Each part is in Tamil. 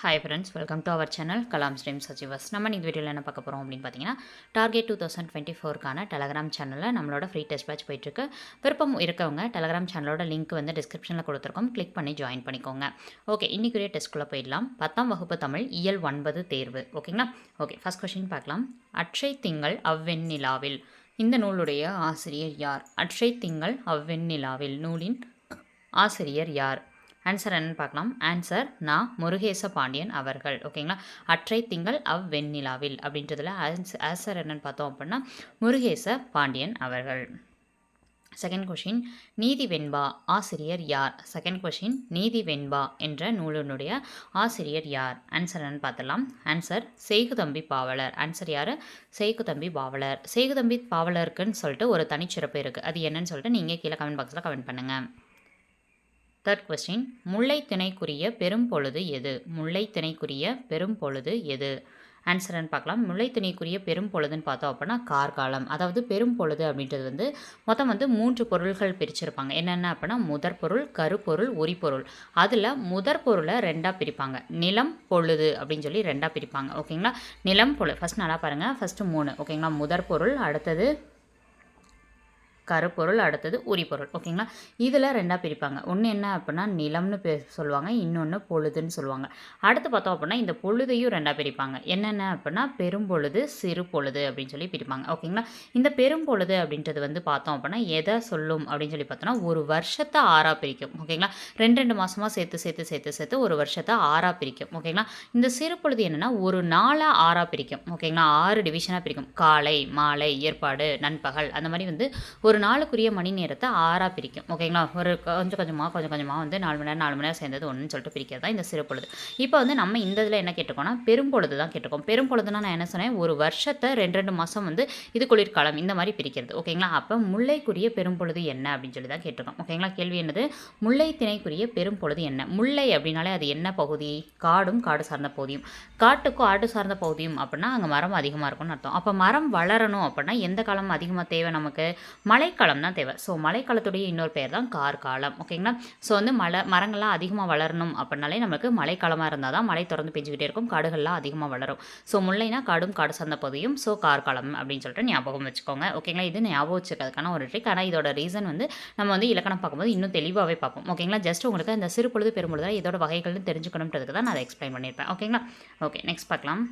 Hi friends welcome to our channel Kalam stream சச்சிவஸ் நம்ம இந்த வீடியோவில் என்ன பார்க்க போகிறோம் அப்படின்னு பார்த்தீங்கன்னா டார்கெட் டூ தௌசண்ட் டுவெண்ட்டி ஃபோருக்கான டெலகிராம் சேனலில் நம்மளோட ஃப்ரீ டெஸ்ட் பேட்ச் போயிட்டுருக்கு. விருப்பம் இருக்கவங்க டெலகிராம் சேனலோட லிங்க் வந்து டிஸ்கிரிப்ஷனில் கொடுத்துருக்கோம். கிளிக் பண்ணி ஜாயின் பண்ணிக்கோங்க. ஓகே இன்றைக்குரிய டெஸ்ட்குள்ளே போயிடலாம். பத்தாம் வகுப்பு தமிழ் இயல் ஒன்பது தேர்வு. ஓகேங்களா ஓகே ஃபஸ்ட் கொஷின் பார்க்கலாம். அற்றை திங்கள் அவ்வெண்ணிலாவில். இந்த நூலுடைய ஆசிரியர் யார்? அற்றை திங்கள் அவ்வெண்ணிலாவில். நூலின் ஆசிரியர் யார்? ஆன்சர் என்னன்னு பார்க்கலாம். ஆன்சர் நான் முருகேச பாண்டியன் அவர்கள். ஓகேங்களா? அற்றை திங்கள் அவ் வெண்ணிலாவில் அப்படின்றதுல ஆன்சர் என்னன்னு பார்த்தோம் அப்படின்னா முருகேச பாண்டியன் அவர்கள். செகண்ட் கொஷின் நீதி வெண்பா ஆசிரியர் யார்? செகண்ட் கொஷின் நீதி வெண்பா என்ற நூலினுடைய ஆசிரியர் யார்? ஆன்சர் என்னன்னு பார்த்தலாம் ஆன்சர் செய்குதம்பி பாவலர். ஆன்சர் யார்? செய்குதம்பி பாவலர். செய்குதம்பி பாவலருக்குன்னு சொல்லிட்டு ஒரு தனிச்சிறப்பு இருக்குது அது என்னன்னு சொல்லிட்டு நீங்கள் கீழே கமெண்ட் பாக்ஸில் கமெண்ட் பண்ணுங்கள் தேர்ட் கொஸ்டின் முல்லை திணைக்குரிய பெரும்பொழுது எது? முல்லை திணைக்குரிய பெரும்பொழுது எது? ஆன்சர்னு பார்க்கலாம். முல்லை திணைக்குரிய பெரும் பொழுதுன்னு பார்த்தோம் அப்படின்னா கார்காலம். அதாவது பெரும் பொழுது அப்படின்றது வந்து மொத்தம் வந்து மூன்று பொருள்கள் பிரிச்சிருப்பாங்க. என்னென்ன அப்படின்னா முதற் பொருள் கருப்பொருள் உரிப்பொருள். அதில் முதற் பொருளை ரெண்டாக பிரிப்பாங்க. நிலம் பொழுது அப்படின்னு சொல்லி ரெண்டாக பிரிப்பாங்க. ஓகேங்களா நிலம் பொழுது ஃபஸ்ட் நல்லா பாருங்கள் ஃபஸ்ட்டு மூணு. ஓகேங்களா முதற் பொருள் அடுத்தது கருப்பொருள் அடுத்தது உரிப்பொருள். ஓகேங்களா? இதில் ரெண்டாக பிரிப்பாங்க. ஒன்று என்ன அப்படின்னா நிலம்னு பே சொல்லுவாங்க. இன்னொன்று பொழுதுன்னு சொல்லுவாங்க. அடுத்து பார்த்தோம் அப்படின்னா இந்த பொழுதையும் ரெண்டாக பிரிப்பாங்க. என்னென்ன அப்படின்னா பெரும்பொழுது சிறு பொழுது அப்படின்னு சொல்லி பிரிப்பாங்க. ஓகேங்களா? இந்த பெரும்பொழுது அப்படின்றது வந்து பார்த்தோம் அப்படின்னா எதை சொல்லும் அப்படின்னு சொல்லி பார்த்தோம்னா ஒரு வருஷத்தை ஆறாக பிரிக்கும். ஓகேங்களா? ரெண்டு ரெண்டு மாதமாக சேர்த்து சேர்த்து சேர்த்து சேர்த்து ஒரு வருஷத்தை ஆறாக பிரிக்கும். ஓகேங்களா? இந்த சிறு பொழுது என்னென்னா ஒரு நாளாக ஆறாக பிரிக்கும். ஓகேங்களா? ஆறு டிவிஷனாக பிரிக்கும். காலை மாலை ஏற்பாடு நண்பகல் அந்த மாதிரி வந்து ஒரு ஒரு நாளுக்குரிய மணி நேரத்தை ஆறாக பிரிக்கும். ஓகேங்களா? ஒரு கொஞ்சம் கொஞ்சமாக கொஞ்சம் கொஞ்சமாக வந்து நாலு மணி நேரம் நாலு மணி நேரம் சேர்ந்தது ஒன்றுன்னு சொல்லிட்டு பிரிக்கிறது தான் இந்த சிறு பொழுது இப்போ வந்து நம்ம இந்த இதில் என்ன கேட்டிருக்கோம்னா பெரும்பொழுது தான் கேட்டிருக்கோம் பெரும்பொழுதுனா நான் என்ன சொன்னேன்? ஒரு வருஷத்தை ரெண்டு ரெண்டு மாதம் வந்து இது குளிர்காலம் இந்த மாதிரி பிரிக்கிறது. ஓகேங்களா? அப்போ முல்லைக்குரிய பெரும்பொழுது என்ன அப்படின்னு சொல்லி தான் கேட்டிருக்கோம். ஓகேங்களா? கேள்வி என்னது? முல்லை திணைக்குரிய பெரும்பொழுது என்ன? முல்லை அப்படின்னாலே அது என்ன பகுதி? காடும் காடு சார்ந்த பகுதியும். காட்டுக்கும் ஆடு சார்ந்த பகுதியும் அப்படின்னா அங்கே மரம் அதிகமாக இருக்கும்னு அர்த்தம். அப்போ மரம் வளரணும் அப்படின்னா எந்த காலம் அதிகமாக தேவை நமக்கு? மழை மழைக்காலம் தான் தேவை. ஸோ மழைக்காலத்துடைய இன்னொரு பேர் தான் கார்காலம் ஓகேங்களா ஸோ வந்து மழை மரங்கள்லாம் அதிகமாக வளரணும் அப்படின்னாலே நம்மளுக்கு மழைக்காலமாக இருந்தால் தான் மழை தொடர்ந்து பெஞ்சுக்கிட்டே இருக்கும் காடுகள்லாம் அதிகமாக வளரும். ஸோ முல்லைனா காடும் காடு சார்ந்த பகுதியும் ஸோ கார்காலம் அப்படின்னு சொல்லிட்டு ஞாபகம் வச்சுக்கோங்க. ஓகேங்களா இது ஞாபகம் வச்சுக்கிறதுக்கான ஒரு ட்ரிக் ஆனால் இதோட ரீசன் வந்து நம்ம வந்து இலக்கணம் பார்க்கும்போது இன்னும் தெளிவாகவே பார்ப்போம். ஓகேங்களா ஜஸ்ட் உங்களுக்கு அந்த சிறு பொழுது பெரும்பொழுது இதோட வகைகள்னு தெரிஞ்சுக்கணுன்றதுக்கு தான் நான் அதை எக்ஸ்பிளைன் பண்ணியிருப்பேன். ஓகேங்களா ஓகே நெக்ஸ்ட் பார்க்கலாம்.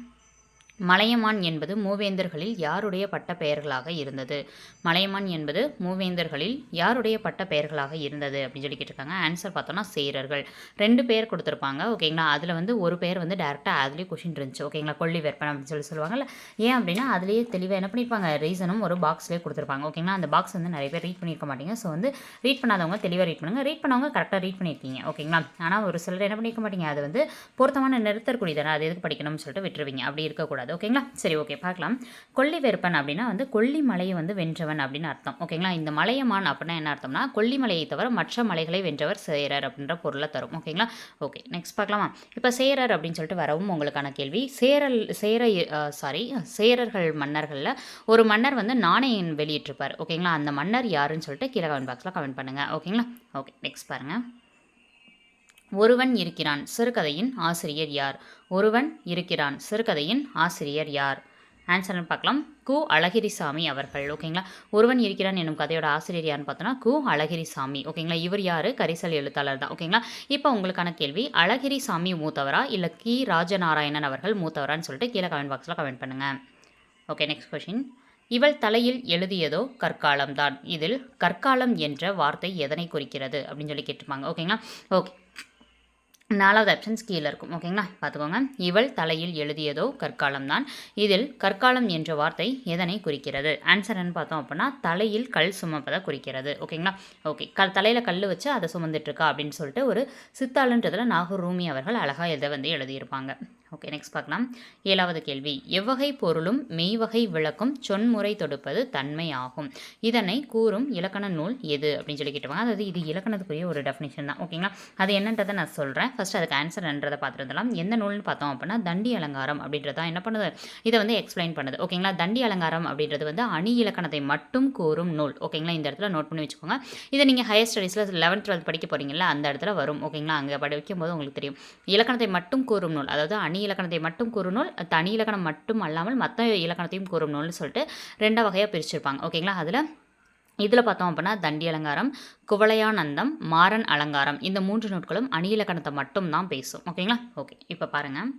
மலையமான் என்பது மூவேந்தர்களில் யாருடைய பட்ட பெயர்களாக இருந்தது? மலையமான் என்பது மூவேந்தர்களில் யாருடைய பட்ட பெயர்களாக இருந்தது? அப்படின்னு சொல்லி கேட்டிருக்காங்க. ஆன்சர் பார்த்தோன்னா சேரர்கள். ரெண்டு பேர் கொடுத்துருப்பாங்க. ஓகேங்களா? அதில் வந்து ஒரு பேர் வந்து டேரெக்டாக அதுலேயே கொஷின் இருந்துச்சு. ஓகேங்களா? கொல்லி வேற்பன் அப்படின்னு சொல்லி சொல்லுவாங்கல்ல. ஏன் அப்படின்னா அதுலேயே தெளிவாக என்ன பண்ணியிருப்பாங்க ரீசனும் ஒரு பாக்ஸ்லேயே கொடுத்துருப்பாங்க. ஓகேங்களா? அந்த பாக்ஸ் வந்து நிறைய பேர் ரீட் பண்ணியிருக்க மாட்டீங்க. ஸோ வந்து ரீட் பண்ணாதவங்க தெளிவாக ரீட் பண்ணுங்கள் ரீட் பண்ணவங்க கரெக்டாக ரீட் பண்ணியிருக்கீங்க ஓகேங்களா? ஆனால் ஒரு சிலர் என்ன பண்ணியிருக்க மாட்டீங்க? அது வந்து பொருத்தமான நிறுத்தக்கூடியதானே அது எதுக்கு படிக்கணும்னு சொல்லிட்டு விட்டுருவீங்க. அப்படி இருக்கக்கூடாது. கூடாது ஓகேங்களா? சரி ஓகே பார்க்கலாம். கொல்லி வெறுப்பன் அப்படின்னா வந்து கொல்லி மலையை வந்து வென்றவன் அப்படின்னு அர்த்தம் ஓகேங்களா? இந்த மலையமான் அப்படின்னா என்ன அர்த்தம்னா கொல்லி மலையை தவிர மற்ற மலைகளை வென்றவர் சேரர் அப்படின்ற பொருளை தரும் ஓகேங்களா? ஓகே நெக்ஸ்ட் பார்க்கலாமா? இப்போ சேரர் அப்படின்னு சொல்லிட்டு வரவும் உங்களுக்கான கேள்வி. சேரல் சேர சாரி சேரர்கள் மன்னர்களில் ஒரு மன்னர் வந்து நாணயம் வெளியிட்டிருப்பார் ஓகேங்களா? அந்த மன்னர் யாருன்னு சொல்லிட்டு கீழே கமெண்ட் பாக்ஸில் கமெண்ட் பண்ணுங்கள் ஓகேங்களா? ஓகே நெக்ஸ்ட் பாருங்கள் ஒருவன் இருக்கிறான் சிறுகதையின் ஆசிரியர் யார்? ஒருவன் இருக்கிறான் சிறுகதையின் ஆசிரியர் யார்? ஆன்சர்னு பார்க்கலாம். கு. அழகிரிசாமி அவர்கள் ஓகேங்களா? ஒருவன் இருக்கிறான் என்னும் கதையோட ஆசிரியர் யாருன்னு பார்த்தோன்னா கு. அழகிரிசாமி. ஓகேங்களா? இவர் யார்? கரிசல் எழுத்தாளர் தான் ஓகேங்களா? இப்போ உங்களுக்கான கேள்வி அழகிரிசாமி மூத்தவரா இல்லை கி. ராஜநாராயணன் அவர்கள் மூத்தவரான்னு சொல்லிட்டு கீழே கமெண்ட் பாக்ஸில் கமெண்ட் பண்ணுங்கள் ஓகே நெக்ஸ்ட் கொஷின் இவள் தலையில் எழுதியதோ கற்காலம் தான். இதில் கற்காலம் என்ற வார்த்தை எதனை குறிக்கிறது? அப்படின்னு சொல்லி கேட்டிருப்பாங்க ஓகேங்களா? ஓகே நாலாவது ஆப்ஷன்ஸ் கீழே இருக்கும். ஓகேங்களா பார்த்துக்கோங்க. இவள் தலையில் எழுதியதோ கற்காலம் தான். இதில் கற்காலம் என்ற வார்த்தை எதனை குறிக்கிறது? ஆன்சர்னு பார்த்தோம் அப்படின்னா தலையில் கல் சுமப்பதை குறிக்கிறது. ஓகேங்களா ஓகே க தலையில் கல் வச்சு அதை சுமந்துட்டுருக்கா அப்படின்னு சொல்லிட்டு ஒரு சித்தாளுன்றதில் நாகூர் ரூமி அவர்கள் அழகாக இதை வந்து எழுதியிருப்பாங்க. ஓகே நெக்ஸ்ட் பார்க்கலாம். ஏழாவது கேள்வி. எவ்வகை பொருளும் மெய்வகை விளக்கும் சொன்முறை தொடுப்பது தன்மை ஆகும் இதனை கூறும் இலக்கண நூல் எது? அப்படின்னு சொல்லி கேட்டுவாங்க அதாவது இது இலக்கணத்துக்குரிய ஒரு டெஃபினிஷன் தான். ஓகேங்களா அது என்னன்றதை நான் சொல்கிறேன் ஃபர்ஸ்ட் அதுக்கு ஆன்சர் என்றதை பார்த்துருந்தலாம் எந்த நூல்னு பார்த்தோம் அப்படின்னா தண்டி அலங்காரம் அப்படின்றது தான். என்ன பண்ணுது? இதை வந்து எக்ஸ்பிளைன் பண்ணுது. ஓகேங்களா தண்டி அலங்காரம் அப்படின்றது வந்து அணி இலக்கணத்தை மட்டும் கூறும் நூல். ஓகேங்களா இந்த இடத்துல நோட் பண்ணி வச்சுக்கோங்க. இதை நீங்கள் ஹையர் ஸ்டடீஸில் லெவன்த் டுவெல்த் படிக்க போகிறீங்களா அந்த இடத்துல வரும். ஓகேங்களா அங்கே படிக்கும் போது உங்களுக்கு தெரியும். இலக்கணத்தை மட்டும் கூறும் நூல் அதாவது அணி இலக்கணத்தை மட்டும் கூறும் நூல் தனி இலக்கணம் மட்டும் அல்லாமல் மற்ற இலக்கணத்தையும் கூறும் நூல்னு சொல்லிட்டு ரெண்டு வகையாக பிரிச்சிருப்பாங்க. ஓகேங்களா அதில் இதில் பார்த்தோம் அப்படின்னா தண்டி அலங்காரம் குவளையானந்தம் மாறன் அலங்காரம். இந்த மூன்று நூட்களும் அணி இலக்கணத்தை மட்டும் தான் பேசும். ஓகேங்களா ஓகே இப்போ பாருங்கள்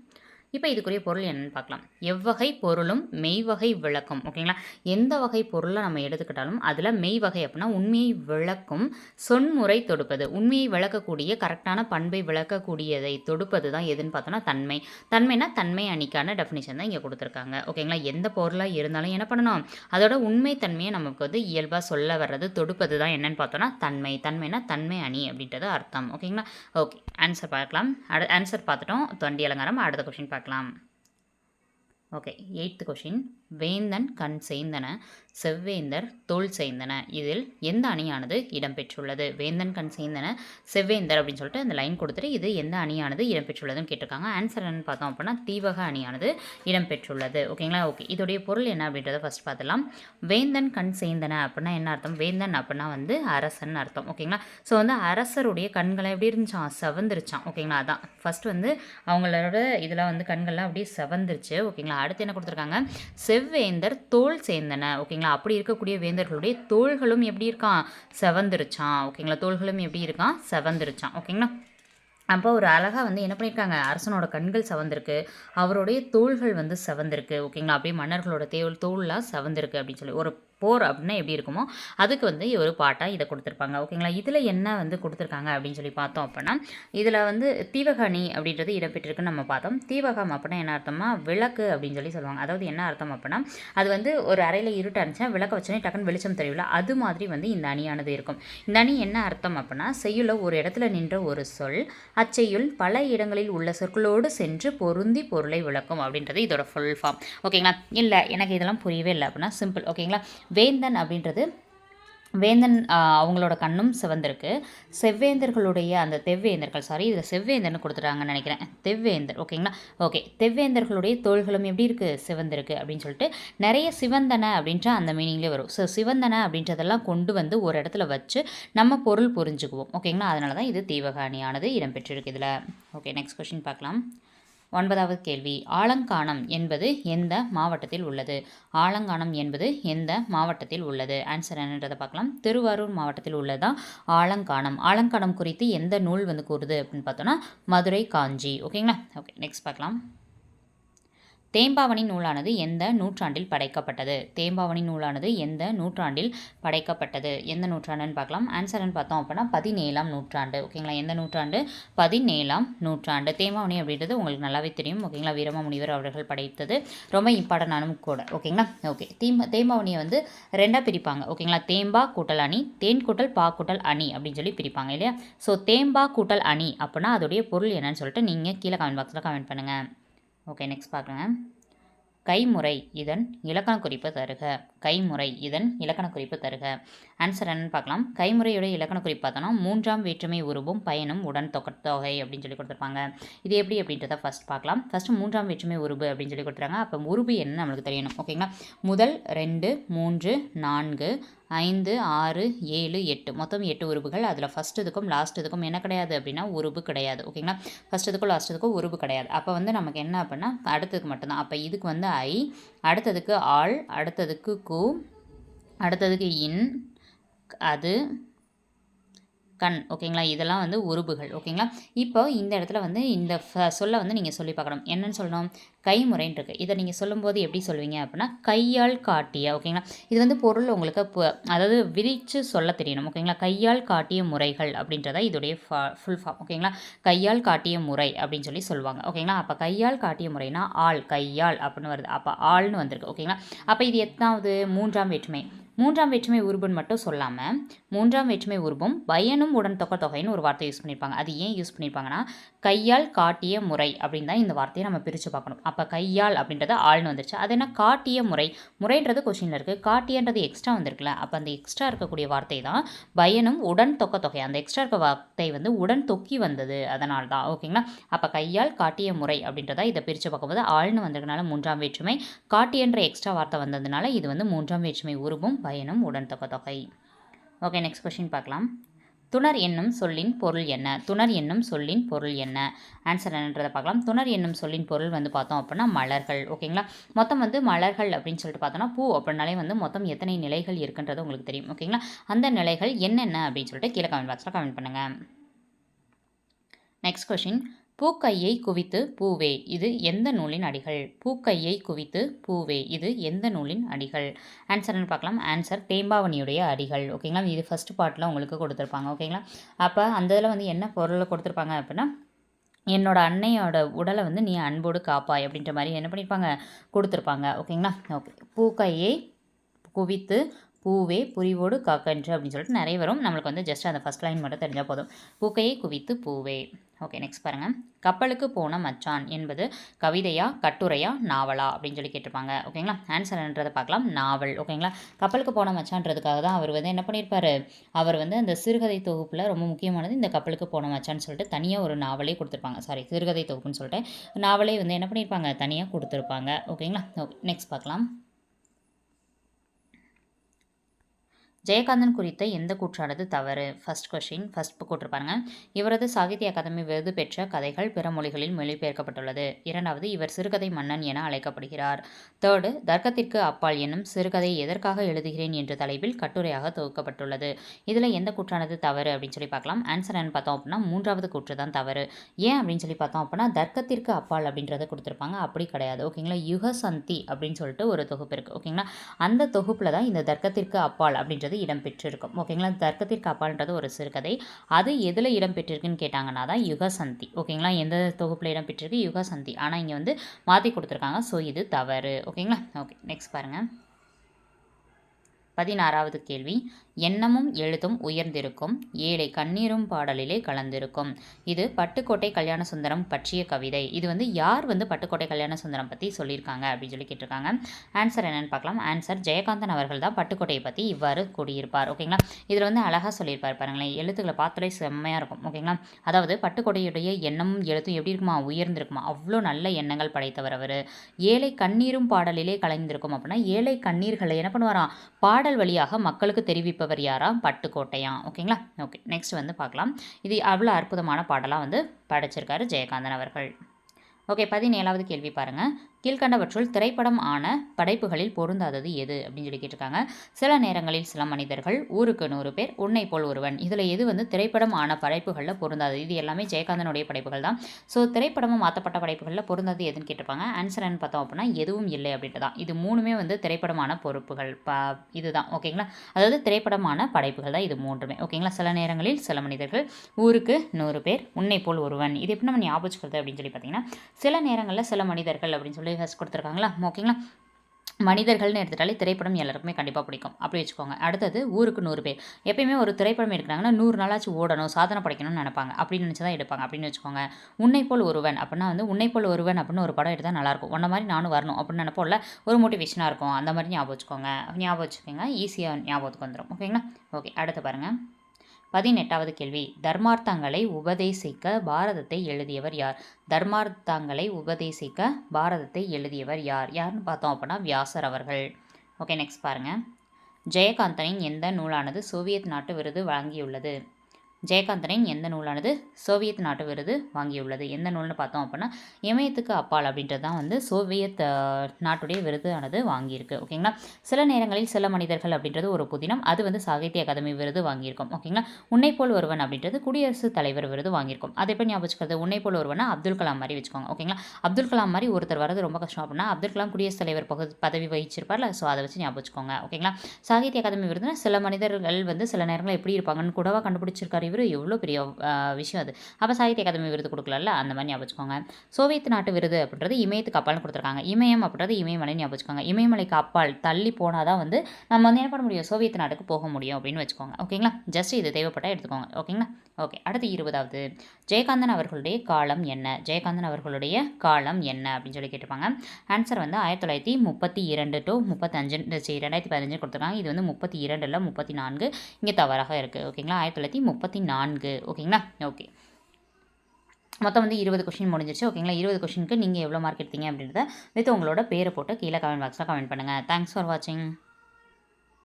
இப்போ இதுக்குரிய பொருள் என்னென்னு பார்க்கலாம். எவ்வகை பொருளும் மெய்வகை விளக்கும். ஓகேங்களா எந்த வகை பொருளை நம்ம எடுத்துக்கிட்டாலும் அதில் மெய்வகை அப்படின்னா உண்மையை விளக்கும் சொன்முறை தொடுப்பது. உண்மையை விளக்கக்கூடிய கரெக்டான பண்பை விளக்கக்கூடியதை தொடுப்பது தான் எதுன்னு பார்த்தோன்னா தன்மை. தன்மைனா தன்மை அணிக்கான டெஃபினேஷன் தான் இங்கே கொடுத்துருக்காங்க. ஓகேங்களா எந்த பொருளாக இருந்தாலும் என்ன பண்ணணும்? அதோட உண்மை தன்மையை நமக்கு வந்து இயல்பாக சொல்ல வர்றது தொடுப்பது தான் என்னன்னு பார்த்தோன்னா தன்மை. தன்மைனா தன்மை அணி அப்படின்றது அர்த்தம். ஓகேங்களா ஓகே ஆன்சர் பார்க்கலாம். அடு ஆன்சர் பார்த்துட்டோம். தொண்டி அலங்காரம். அடுத்த கொஷின் பார்க்கலாம். ஓகே எயித்து கொஷின் வேந்தன் கண் செய்தன செவ்வேந்தர் தோல் செய்தன இதில் எந்த அணியானது இடம்பெற்றுள்ளது? வேந்தன் கண் செய்தன செவ்வேந்தர் அப்படின்னு சொல்லிட்டு அந்த லைன் கொடுத்துட்டு இது எந்த அணியானது இடம்பெற்றுள்ளதுன்னு கேட்டிருக்காங்க. ஆன்சர் என்னன்னு பார்த்தோம் அப்படின்னா தீவக அணியானது இடம்பெற்றுள்ளது. ஓகேங்களா ஓகே இதோடைய பொருள் என்ன அப்படின்றத ஃபஸ்ட் பார்த்துலாம் வேந்தன் கண் செய்தன அப்படின்னா என்ன அர்த்தம்? வேந்தன் அப்படின்னா வந்து அரசன் அர்த்தம். ஓகேங்களா ஸோ வந்து அரசருடைய கண்களை எப்படி இருந்துச்சான் செவந்துருச்சான் ஓகேங்களா அதான். ஃபர்ஸ்ட் வந்து அவங்களோட இதெல்லாம் வந்து கண்கள்லாம் அப்படியே செவந்துருச்சு. ஓகேங்களா அடுத்து என்ன கொடுத்துருக்காங்க? செவ்வேந்தர் தோல் சேர்ந்தன. ஓகேங்களா? அப்படி இருக்கக்கூடிய வேந்தர்களுடைய தோள்களும் எப்படி இருக்கான்? செவந்துருச்சான் ஓகேங்களா? தோள்களும் எப்படி இருக்கான்? செவந்துருச்சான் ஓகேங்களா? அப்போ ஒரு அழகாக வந்து என்ன பண்ணியிருக்காங்க அரசனோட கண்கள் செவந்திருக்கு. அவருடைய தோள்கள் வந்து செவந்திருக்கு. ஓகேங்களா? அப்படியே மன்னர்களோட தேவல் தோல்லாம் செவந்திருக்கு அப்படின்னு சொல்லி. ஒரு போர் அப்படின்னா எப்படி இருக்குமோ அதுக்கு வந்து ஒரு பாட்டாக இதை கொடுத்துருப்பாங்க. ஓகேங்களா? இதில் என்ன வந்து கொடுத்துருக்காங்க அப்படின்னு சொல்லி பார்த்தோம் அப்படின்னா இதில் வந்து தீவகணி அப்படின்றது இடம்பெற்றிருக்குன்னு நம்ம பார்த்தோம். தீவகம் அப்படின்னா என்ன அர்த்தம்னா விளக்கு அப்படின்னு சொல்லி சொல்லுவாங்க. அதாவது என்ன அர்த்தம் அப்படின்னா அது வந்து ஒரு அறையில் இருட்டாக இருந்துச்சுன்னா விளக்க வச்சோன்னே டக்குன்னு வெளிச்சம் தெரியல அது மாதிரி வந்து இந்த அணியானது இருக்கும். இந்த அணி என்ன அர்த்தம் அப்படின்னா செய்யுள்ள ஒரு இடத்துல நின்ற ஒரு சொல் அச்செய்யுள் பல இடங்களில் உள்ள சொற்களோடு சென்று பொருந்தி பொருளை விளக்கும் அப்படின்றது இதோட ஃபுல் ஃபார்ம் ஓகேங்களா? இல்லை எனக்கு இதெல்லாம் புரியவே இல்லை அப்படின்னா சிம்பிள் ஓகேங்களா? வேந்தன் அப்படின்றது வேந்தன் அவங்களோட கண்ணும் சிவந்திருக்கு. செவ்வேந்தர்களுடைய அந்த தெவ்வேந்தர்கள் சாரி இதில் செவ்வேந்தர்னு கொடுத்துட்டாங்கன்னு நினைக்கிறேன். தெவ்வேந்தர் ஓகேங்களா ஓகே தெவ்வேந்தர்களுடைய தோள்களும் எப்படி இருக்குது சிவந்திருக்கு அப்படின்னு சொல்லிட்டு நிறைய சிவந்தன அப்படின்ற அந்த மீனிங்லேயே வரும். ஸோ சிவந்தன அப்படின்றதெல்லாம் கொண்டு வந்து ஒரு இடத்துல வச்சு நம்ம பொருள் புரிஞ்சுக்குவோம். ஓகேங்களா அதனால தான் இது தீவகாணியானது இடம்பெற்றிருக்கு இதில். ஓகே நெக்ஸ்ட் கொஷின் பார்க்கலாம். ஒன்பதாவது கேள்வி. ஆலங்கானம் என்பது எந்த மாவட்டத்தில் உள்ளது? ஆலங்கானம் என்பது எந்த மாவட்டத்தில் உள்ளது? ஆன்சர் என்னன்றதை பார்க்கலாம். திருவாரூர் மாவட்டத்தில் உள்ளதா? ஆலங்கானம். ஆலங்கானம் குறித்து எந்த நூல் வந்து கூறுது அப்படின்னு பார்த்தோன்னா மதுரை காஞ்சி. ஓகேங்களா ஓகே நெக்ஸ்ட் பார்க்கலாம். தேம்பாவணி நூலானது எந்த நூற்றாண்டில் படைக்கப்பட்டது? தேம்பாவணி நூலானது எந்த நூற்றாண்டில் படைக்கப்பட்டது? எந்த நூற்றாண்டுன்னு பார்க்கலாம். ஆன்சர்னு பார்த்தோம் அப்படின்னா பதினேழாம் நூற்றாண்டு. ஓகேங்களா எந்த நூற்றாண்டு? பதினேழாம் நூற்றாண்டு. தேம்பாவணி அப்படின்றது உங்களுக்கு நல்லாவே தெரியும். ஓகேங்களா வீரமாமுனிவர் அவர்கள் படைத்தது. ரொம்ப இம்பார்ட்டண்டானும் கூட. ஓகேங்களா ஓகே தீம் தேம்பாவணியை வந்து ரெண்டாக பிரிப்பாங்க. ஓகேங்களா தேம்பா கூட்டல் அணி. தேன் கூட்டல் பா கூட்டல் அணி அப்படின்னு சொல்லி பிரிப்பாங்க இல்லையா? ஸோ தேம்பா கூட்டல் அணி அப்படின்னா அதோடைய பொருள் என்னன்னு சொல்லிட்டு நீங்கள் கீழே கமெண்ட் பாக்ஸில் கமெண்ட் பண்ணுங்கள் ஓகே நெக்ஸ்ட் பார்க்குறேன். கைமுறை இதன் இலக்கண குறிப்பு தருக. கைமுறை இதன் இலக்கண குறிப்பு தருக. ஆன்சர் என்னன்னு பார்க்கலாம். கைமுறையுடைய இலக்கண குறிப்பு பார்த்தோன்னா மூன்றாம் வேற்றுமை உருவும் பயனும் உடன் தொகை தொகை அப்படின்னு சொல்லி கொடுத்துருப்பாங்க. இது எப்படி அப்படின்றத ஃபஸ்ட் பார்க்கலாம். ஃபஸ்ட்டு மூன்றாம் வேற்றுமை உருவு அப்படின்னு சொல்லி கொடுத்துருக்காங்க. அப்போ உருவு என்ன நம்மளுக்கு தெரியணும்? ஓகேங்களா முதல் ரெண்டு மூன்று நான்கு ஐந்து ஆறு ஏழு எட்டு. மொத்தம் எட்டு உருவுகள் அதில் ஃபஸ்ட் இதுக்கும் லாஸ்ட் இதுக்கும் என்ன கிடையாது அப்படின்னா உருவு கிடையாது. ஓகேங்களா ஃபஸ்ட் இதுக்கும் லாஸ்ட் இதுக்கும் உருவு கிடையாது. அப்போ வந்து நமக்கு என்ன அப்படின்னா அடுத்ததுக்கு மட்டும்தான். அப்போ இதுக்கு வந்து ஐ அடுத்ததுக்கு ஆள் அடுத்ததுக்கு கு அடுத்ததுக்கு இன் அது கண் ஓகேங்களா? இதெல்லாம் வந்து உறுப்புகள் ஓகேங்களா? இப்போ இந்த இடத்துல வந்து இந்த சொல்ல வந்து நீங்கள் சொல்லி பார்க்கணும். என்னென்னு சொல்லணும்? கைமுறைன்னு இருக்குது இதை நீங்கள் சொல்லும்போது எப்படி சொல்லுவீங்க அப்படின்னா கையால் காட்டிய ஓகேங்களா? இது வந்து பொருள் உங்களுக்கு அதாவது விரித்து சொல்ல தெரியணும் ஓகேங்களா? கையால் காட்டிய முறைகள் அப்படின்றத இதோடைய ஃபுல் ஃபார்ம் ஓகேங்களா? கையால் காட்டிய முறை அப்படின்னு சொல்லி சொல்லுவாங்க ஓகேங்களா? அப்போ கையால் காட்டிய முறைனா ஆள் கையால் அப்படின்னு வருது. அப்போ ஆள்னு வந்திருக்கு ஓகேங்களா? அப்போ இது எத்தனாவது மூன்றாம் வேற்றுமை. மூன்றாம் வேற்றுமை உருபன் மட்டும் சொல்லாமல் மூன்றாம் வேற்றுமை உருபும் பயனும் உடன் தொக்க தொகைன்னு ஒரு வார்த்தை யூஸ் பண்ணியிருப்பாங்க அது ஏன் யூஸ் பண்ணியிருப்பாங்கன்னா கையால் காட்டிய முறை அப்படின்னு தான் இந்த வார்த்தையை நம்ம பிரித்து பார்க்கணும். அப்போ கையால் அப்படின்றது ஆள்னு வந்துருச்சு. அது என்ன? காட்டிய முறை. முறைன்றது கொஷினில் இருக்குது காட்டியன்றது எக்ஸ்ட்ரா வந்திருக்குல்ல. அப்போ அந்த எக்ஸ்ட்ரா இருக்கக்கூடிய வார்த்தை தான் பயனும் உடன் தொக்க தொகை. அந்த எக்ஸ்ட்ரா இருக்க வார்த்தை வந்து உடன் தொக்கி வந்தது. அதனால தான். ஓகேங்களா அப்போ கையால் காட்டிய முறை அப்படின்றத இதை பிரித்து பார்க்கும்போது ஆள்னு வந்திருக்கனால மூன்றாம் வேற்றுமை. காட்டியன்ற எக்ஸ்ட்ரா வார்த்தை வந்ததுனால இது வந்து மூன்றாம் வேற்றுமை உருவும் பயனும் உடன் தொகை ஓகே நெக்ஸ்ட் கொஷின் பார்க்கலாம். துணர் என்னும் சொல்லின் பொருள் என்ன? துணர் என்னும் சொல்லின் பொருள் என்ன? ஆன்சர் என்னன்றதை பார்க்கலாம். துணர் என்னும் சொல்லின் பொருள் வந்து பார்த்தோம் அப்படின்னா மலர்கள். ஓகேங்களா மொத்தம் வந்து மலர்கள் அப்படின்னு சொல்லிட்டு பார்த்தோம்னா பூ அப்படின்னாலே வந்து மொத்தம் எத்தனை நிலைகள் இருக்குன்றது உங்களுக்கு தெரியும். ஓகேங்களா அந்த நிலைகள் என்னென்ன அப்படின்னு சொல்லிட்டு கீழே கமெண்ட் பாக்ஸில் கமெண்ட் பண்ணுங்கள் நெக்ஸ்ட் கொஷின் பூக்கையை குவித்து பூவே இது எந்த நூலின் அடிகள்? பூக்கையை குவித்து பூவே இது எந்த நூலின் அடிகள்? ஆன்சர்னு பார்க்கலாம். ஆன்சர் தேம்பாவணியுடைய அடிகள். ஓகேங்களா இது ஃபஸ்ட் பார்ட்டில் உங்களுக்கு கொடுத்துருப்பாங்க. ஓகேங்களா அப்போ அந்த இதில் வந்து என்ன பொருளை கொடுத்துருப்பாங்க அப்படின்னா என்னோட அன்னையோட உடலை வந்து நீ அன்போடு காப்பாய் அப்படின்ற மாதிரி என்ன பண்ணியிருப்பாங்க கொடுத்துருப்பாங்க. ஓகேங்களா ஓகே பூக்கையை குவித்து பூவே புரிவோடு காக்கன்று அப்படின்னு சொல்லிட்டு நிறைய வரும். நம்மளுக்கு வந்து ஜஸ்ட் அந்த ஃபஸ்ட் லைன் மட்டும் தெரிஞ்சால் போதும். பூக்கையை குவித்து பூவே. ஓகே நெக்ஸ்ட் பாருங்கள் கப்பலுக்கு போன மச்சான் என்பது கவிதையா கட்டுரையா நாவலா அப்படின்னு சொல்லி கேட்டிருப்பாங்க. ஓகேங்களா ஆன்சர்ன்றதை பார்க்கலாம். நாவல். ஓகேங்களா கப்பலுக்கு போன மச்சான்றதுக்காக தான் அவர் வந்து என்ன பண்ணியிருப்பார்? அவர் வந்து அந்த சிறுகதை தொகுப்பில் ரொம்ப முக்கியமானது இந்த கப்பலுக்கு போன மச்சான்னு சொல்லிட்டு தனியாக ஒரு நாவலே கொடுத்துருப்பாங்க. சாரி சிறுகதை தொகுப்புன்னு சொல்லிட்டு நாவலே வந்து என்ன பண்ணியிருப்பாங்க? தனியாக கொடுத்துருப்பாங்க. ஓகேங்களா ஓகே நெக்ஸ்ட் பார்க்கலாம். ஜெயகாந்தன் குறித்த எந்த கூற்றானது தவறு? ஃபர்ஸ்ட் கொஷின் ஃபர்ஸ்ட் கூட்டிருப்பாருங்க இவரது சாகித்ய அகாதமி விருது பெற்ற கதைகள் பிற மொழிகளில் மொழிபெயர்க்கப்பட்டுள்ளது. இரண்டாவது இவர் சிறுகதை மன்னன் என அழைக்கப்படுகிறார். தேர்டு தர்க்கத்திற்கு அப்பால் என்னும் சிறுகதை எதற்காக எழுதுகிறேன் என்ற தலைப்பில் கட்டுரையாக தொகுக்கப்பட்டுள்ளது. இதில் எந்த கூற்றானது தவறு அப்படின்னு சொல்லி பார்க்கலாம். ஆன்சர் என்ன பார்த்தோம் அப்படின்னா மூன்றாவது கூற்று தான் தவறு. ஏன் அப்படின்னு சொல்லி பார்த்தோம் அப்படின்னா தர்க்கத்திற்கு அப்பால் அப்படின்றத கொடுத்துருப்பாங்க. அப்படி கிடையாது. ஓகேங்களா யுகசந்தி அப்படின்னு சொல்லிட்டு ஒரு தொகுப்பு இருக்குது ஓகேங்களா அந்த தொகுப்பில் தான் இந்த தர்க்கத்திற்கு அப்பால் அப்படின்றது இடம்பெற்றிருக்கும் ஓகேங்களா? தர்க்கத்திற்கு அப்பால்ன்றது ஒரு சிறுகதை. அது எதில் இடம்பெற்றிருக்குன்னு கேட்டாங்கன்னா தான் யுகசந்தி. ஓகேங்களா? எந்த தொகுப்பில் இடம்பெற்றிருக்கு யுகசந்தி. ஆனால் இங்கே வந்து மாற்றி கொடுத்துருக்காங்க. ஸோ இது தவறு. ஓகேங்களா? ஓகே நெக்ஸ்ட் பாருங்கள் பதினாறாவது கேள்வி. எண்ணமும் எழுத்தும் உயர்ந்திருக்கும். ஏழை கண்ணீரும் பாடலிலே கலந்திருக்கும். இது பட்டுக்கோட்டை கல்யாண சுந்தரம் பற்றிய கவிதை. இது வந்து யார் வந்து பட்டுக்கோட்டை கல்யாண சுந்தரம் பற்றி சொல்லியிருக்காங்க அப்படின்னு சொல்லி கேட்டிருக்காங்க. ஆன்சர் என்னென்னு பார்க்கலாம். ஆன்சர் ஜெயகாந்தன் அவர்கள் தான் பட்டுக்கோட்டையை பற்றி இவ்வாறு கூடியிருப்பார் ஓகேங்களா இதில் வந்து அழகாக சொல்லியிருப்பார் பாருங்களேன். எழுத்துக்களை பார்த்தாலே செம்மையாக இருக்கும். ஓகேங்களா அதாவது பட்டுக்கோட்டையுடைய எண்ணமும் எழுத்தும் எப்படி இருக்குமா? உயர்ந்திருக்குமா? அவ்வளோ நல்ல எண்ணங்கள் படைத்தவர் அவர். ஏழை கண்ணீரும் பாடலிலே கலைந்திருக்கும் அப்படின்னா ஏழை கண்ணீர்களை என்ன பண்ணுவாராம்? பாடல் வழியாக மக்களுக்கு தெரிவிப்பவர். யாரா பட்டுக்கோட்டையாம். ஓகேங்களா? ஓகே நெக்ஸ்ட் வந்து பார்க்கலாம். இது அவ்வளோ அற்புதமான பாடலாக வந்து படைச்சிருக்காரு ஜெயகாந்தன் அவர்கள். ஓகே பதினேழாவது கேள்வி பாருங்கள் கீழ்கண்டவற்றுள் திரைப்படம் ஆன படைப்புகளில் பொருந்தாதது எது? அப்படின்னு சொல்லி கேட்டிருக்காங்க. சில நேரங்களில் சில மனிதர்கள் ஊருக்கு நூறு பேர் உன்னை போல் ஒருவன். இதில் எது வந்து திரைப்படம் ஆன படைப்புகளில் பொருந்தாது? இது எல்லாமே ஜெயகாந்தனுடைய படைப்புகள் தான். ஸோ திரைப்படமும் மாற்றப்பட்ட படைப்புகளில் பொருந்தாது எதுன்னு கேட்டிருப்பாங்க. ஆன்சர் என்ன பார்த்தோம் அப்படின்னா எதுவும் இல்லை அப்படின்ட்டு தான். இது மூணுமே வந்து திரைப்படமான பொறுப்புகள். ப இதுதான். ஓகேங்களா அதாவது திரைப்படமான படைப்புகள் தான் இது மூன்றுமே. ஓகேங்களா சில நேரங்களில் சில மனிதர்கள் ஊருக்கு நூறு பேர் உன்னை போல் ஒருவன். இது எப்படி நம்ம ஞாபகம் அப்படின்னு சொல்லி பார்த்தீங்கன்னா சில நேரங்களில் சில மனிதர்கள் அப்படின்னு சொல்லி ஃபஸ்ட் கொடுத்துருக்காங்களா? ஓகேங்களா? மனிதர்கள்னு எடுத்துட்டாலே திரைப்படம் எல்லாருக்குமே கண்டிப்பாக பிடிக்கும். அப்படி வச்சுக்கோங்க. அடுத்தது ஊருக்கு நூறு பேர். எப்பயுமே ஒரு திரைப்படம் எடுக்கிறாங்கன்னா நூறு நாளாச்சும் ஓடணும் சாதனை படைக்கணும்னு நினைப்பாங்க. அப்படின்னு நினச்சி தான் எடுப்பாங்க. அப்படின்னு வச்சுக்கோங்க. உன்னை போல் ஒருவன் அப்படின்னா வந்து உன்னை போல் ஒருவன் அப்படின்னு ஒரு படம் எடுத்தால் நல்லாயிருக்கும். உன்ன மாதிரி நானும் வரணும் அப்படின்னு நினைப்போம்ல ஒரு மோட்டிவேஷனாக இருக்கும். அந்த மாதிரி ஞாபகம் வச்சுக்கோங்க. ஞாபகம் வச்சுக்கோங்க. ஈஸியாக ஞாபகத்துக்கு வந்துடும் ஓகேங்களா? ஓகே அடுத்து பாருங்கள் பதினெட்டாவது கேள்வி. தர்மார்த்தங்களை உபதேசிக்க பாரதத்தை எழுதியவர் யார்? தர்மார்த்தங்களை உபதேசிக்க பாரதத்தை எழுதியவர் யார்? யாருன்னு பார்த்தோம் அப்படின்னா வியாசர் அவர்கள். ஓகே நெக்ஸ்ட் பாருங்கள் ஜெயகாந்தனின் எந்த நூலானது சோவியத் நாட்டு விருது வழங்கியுள்ளது? ஜெயகாந்தனின் எந்த நூலானது சோவியத் நாட்டு விருது வாங்கியுள்ளது? எந்த நூல்னு பார்த்தோம் அப்படின்னா இமயத்துக்கு அப்பால் அப்படின்றது தான் வந்து சோவியத் நாட்டுடைய விருதானது வாங்கியிருக்கு. ஓகேங்களா? சில நேரங்களில் சில மனிதர்கள் அப்படின்றது ஒரு புதினம் அது வந்து சாகித்ய அகாதமி விருது வாங்கியிருக்கும். ஓகேங்களா? உன்னை போல் ஒருவன் அப்படின்றது குடியரசுத் தலைவர் விருது வாங்கியிருக்கும். அதை எப்படி ஞாபகம் உன்னை போல் ஒருவனா அப்துல் கலாம் மாதிரி வச்சுக்கோங்க. ஓகேங்களா? அப்துல் கலாம் மாதிரி ஒருத்தர் வரது ரொம்ப கஷ்டம் அப்படின்னா அப்துல் கலாம் குடியரசுத் தலைவர் பகு பதவி வகிச்சிருப்பார்ல ஸோ அதை வச்சு ஞாபகம் வச்சுக்கோங்க ஓகேங்களா? சாகித்ய அகாதமி விருதுனா சில மனிதர்கள் வந்து சில நேரங்களில் எப்படி இருப்பாங்கன்னு கூடவா கண்டுபிடிச்சிருக்காரு விருது எவ்வளோ பெரிய விஷயம் அது. அப்போ சாகித்ய அகாதமி விருது கொடுக்கலல்ல அந்த மாதிரி ஞாபகம் வச்சுக்கோங்க சோவியத் நாட்டு விருது அப்படின்றது இமயத்துக்கு அப்பால்னு கொடுத்துருக்காங்க. இமயம் அப்படின்றது இமயமலை ஞாபகம் வச்சுக்கோங்க இமயமலைக்கு அப்பால் தள்ளி போனால் தான் வந்து நம்ம வந்து என்ன பண்ண முடியும்? சோவியத் நாட்டுக்கு போக முடியும் அப்படின்னு வச்சுக்கோங்க. ஓகேங்களா? ஜஸ்ட் இது தேவைப்பட்டால் எடுத்துக்கோங்க. ஓகேங்களா? ஓகே. அடுத்து இருபதாவது. ஜெயகாந்தன் அவர்களுடைய காலம் என்ன? ஜெயகாந்தன் அவர்களுடைய காலம் என்ன? அப்படின்னு சொல்லி கேட்டிருப்பாங்க. ஆன்சர் வந்து ஆயிரத்தி தொள்ளாயிரத்தி முப்பத்தி இரண்டு டு முப்பத்தஞ்சு சரி ரெண்டாயிரத்தி பதினஞ்சு கொடுத்துருக்காங்க. இது வந்து முப்பத்தி இரண்டு இல்லை முப்பத்தி நான்கு இங்கே தவறாக இருக்குது ஓகேங்களா? ஆயிரத்தி தொள்ளாயிரத்தி முப்பத்தி நான்கு ஓகேங்களா ஓகே மொத்தம் வந்து இருபது கொஷின் முடிஞ்சிச்சு ஓகேங்களா இருபது கொஷினுக்கு நீங்கள் எவ்வளோ மார்க் எடுத்தீங்க அப்படின்றத வித் உங்களோட பேரை போட்டு கீழே கமெண்ட் பாக்ஸில் கமெண்ட் பண்ணுங்கள் தேங்க்ஸ் ஃபார் வாட்சிங்